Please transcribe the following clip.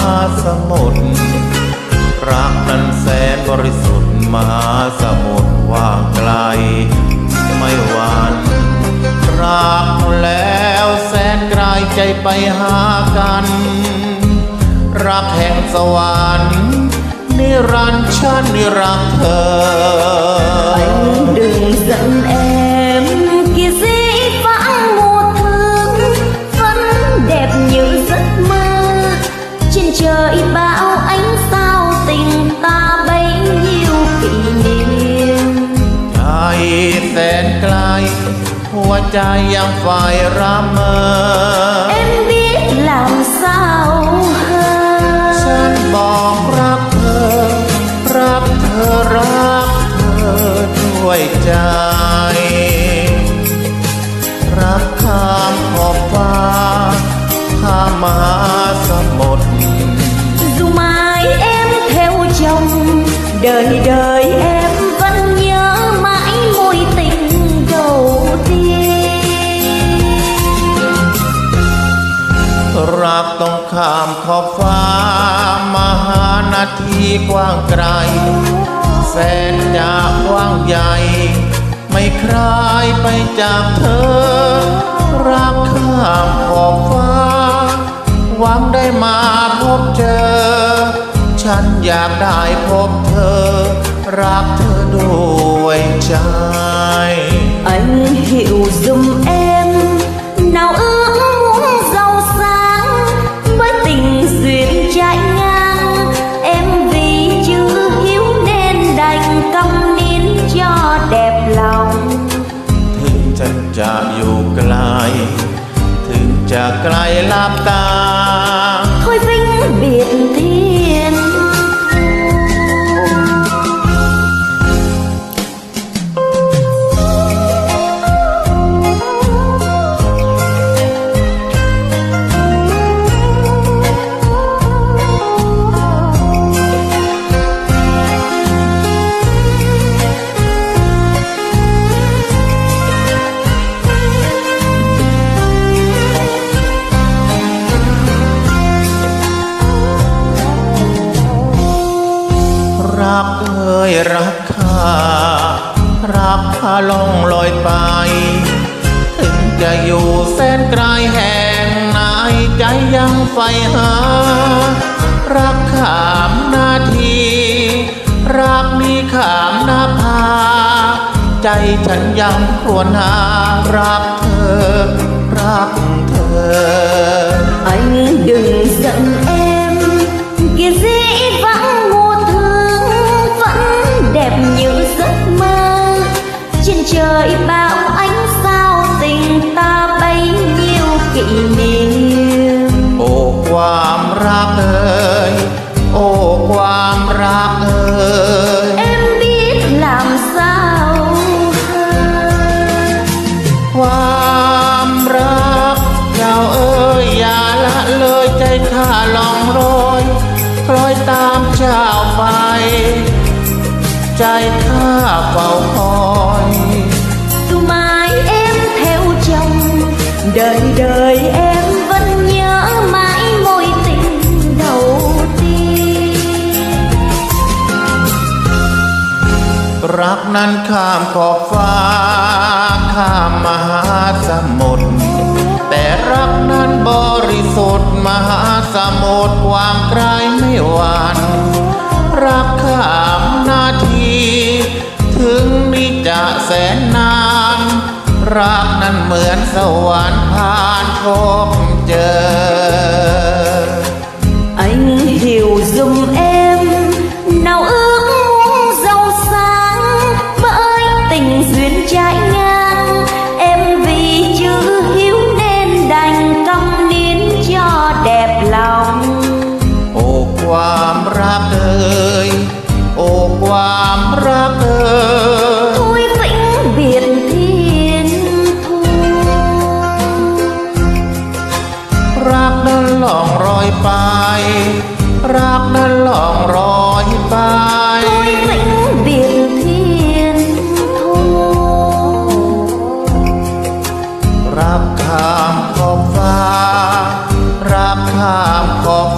ข้ามมหาสมุทรรักนั้นแสนบริสุทธิ์มหาสมุทรว่างไกล ไม่หวานรักแล้วแสนไกลใจไปหากัน รักแห่งสวรรค์นิรันดร์ฉันนิรักเธอ หัวใจยังไฟระเมอ em biết làm sao hơn ฉันบอกรักเธอ รักเธอรักเธอด้วยใจ รักข้ามขอบฟ้าข้ามมหาสมุทร dù mai em theo chồng đời đời em ข้ามขอบฟ้ามหานาทีกว้างไกล แสนจะกว้างใหญ่ ไม่คลายไปจากเธอ รักข้ามขอบฟ้า หวังได้มาพบเจอ ฉันอยากได้พบเธอ รักเธอด้วยใจ anh hiểu giùm ใครลับตาคอยฟิ้งเบียดที รักพาลงลอยไป ถึงจะอยู่แสนไกลแห่งไหนใจยังใฝ่หา รักขามนาที รักมีขามนาภา ใจฉันยังครวญหารักเธอ รักเธอ anh đừng giận ใจข้าเฝ้าคอย dù mai em theo chồng đời đời em vẫn nhớ mãi mối tình đầu tiên รักนั้นข้ามขอบฟ้า ข้ามมหาสมุทรแต่รักนั้นบริสุทธิ์มหาสมุทรกว้างไกลไม่หวั่น รักข้ามนาที ถึงนี่จะแสนนาน รักนั้นเหมือนสวรรค์ผ่านพบเจอ anh hiểu dùm em รักข้ามขอบ